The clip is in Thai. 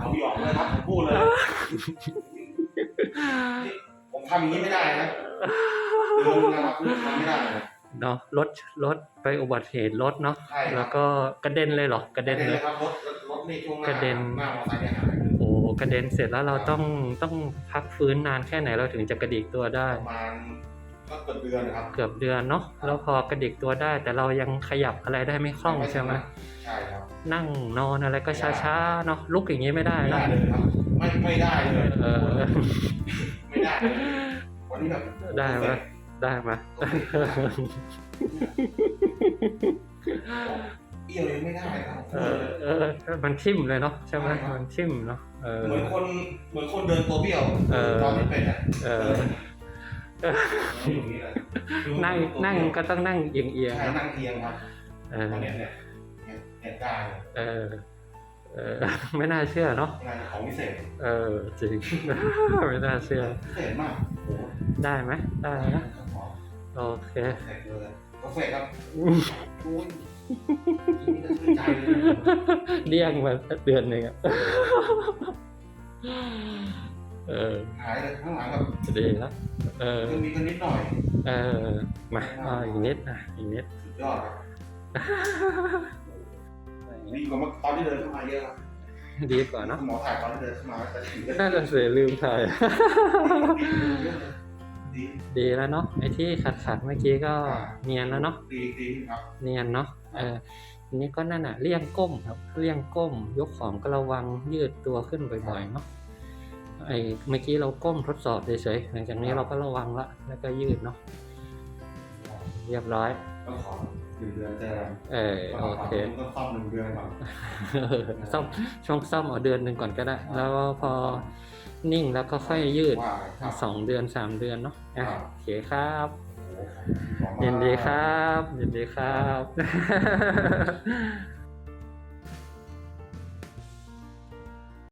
เอาหยอกเลยครับผมพูดเลยนี่ผมทำอย่างนี้ไม่ได้นะเดินนะครับทำไม่ได้เลยเนาะรถรถไปอุบัติเหตุรถเนาะใช่ครับแล้วก็กระเด็นเลยเหรอกระเด็นเลยครับรถรถนี่ช่วงหน้ากระเด็น หน้ามอเตอร์ไซค์เนี่ยหายโอ้กระเด็นเสร็จแล้วเราต้องต้องพักฟื้นนานแค่ไหนเราถึงจะกระดิกตัวได้ ประมาณก็เกือบเดือนนะครับเกือบเดือนเนาะแล้วพอกระดิกตัวได้ แต่เรายังขยับอะไรได้ไม่คล่องใช่ไหม ใช่ครับ นั่งนอนอะไรก็ช้าๆเนาะลุกอย่างนี้ไม่ได้ไม่ได้นะเลยครับไม่ไม่ได้เลยเออไม่ได้เลยวันนี้แบบได้ไหมได้ไหมเอี่ยวยังไม่ได้ครับเออเออมันทิ่มเลยเนาะใช่ไหมมันทิ่มเนาะเออเหมือนคนเหมือนคนเดินตัวเบี้ยวเออตอนไม่เป็นอะเอออย่างนี้เลยนั่งนั่งก็ต้องนั่งเอียงใช่ๆเนาะนั่งเทียงครับเออตอนเนี้ยเนี่ย เนี่ยเนี่ยได้เลยเออเออไม่น่าเชื่อเนาะงานของพิเศษเออจริง ไม่น่าเชื่อพิเศษมากโอ้โหได้ไหมได้นะครับหมอโอเคเสร็จเลยกาแฟครับโอ้ยนี่ก็ชื่นใจเลยเลี่ยงมาเดือนหนึ่งอะเออหายเลยข้างหลังแบบดีแล้วเออคือมีกันนิดหน่อย เออมาเอาอีกนิดอะอีกนิดสุดยอดครับ ดีกว่าเมื่อตอนที่เดินเข้ามาเยอะครับดีกว่าเนาะหมอถ่ายตอนที่เดินเข้ามาแต่ถึงก็น่าจะเสียลืมถ่าย ดีดีแล้วเนาะไอ้ที่ขัดขัดๆเมื่อกี้ก็เนียนแล้วเนาะดีดีครับ เนียนเนาะเออทีนี้ก็นั่นอะเลี่ยงก้มครับเลี่ยงก้ม ยกของก็ระวังยืดตัวขึ้นบ่อยๆเนาะไอ้เมื่อกี้เราก้มทดสอบเฉยๆหลังจากนี้เราก็ระวังละแล้วก็ยืดเนาะเรียบร้อย ต้องขอหนึ่งเดือนเจอกันเออโอเคต้องซ่อมหนึ่งเดือนก่อนซ่อมช่วงซ่อมเอาเดือนหนึ่งก่อนก็ได้ แล้วพอนิ่งแล้วก็ค่อยยืดว่าครับสองเดือนสามเดือนเนาะอะครับโอเคครับโอ้โหยินดีครับยินดีครับ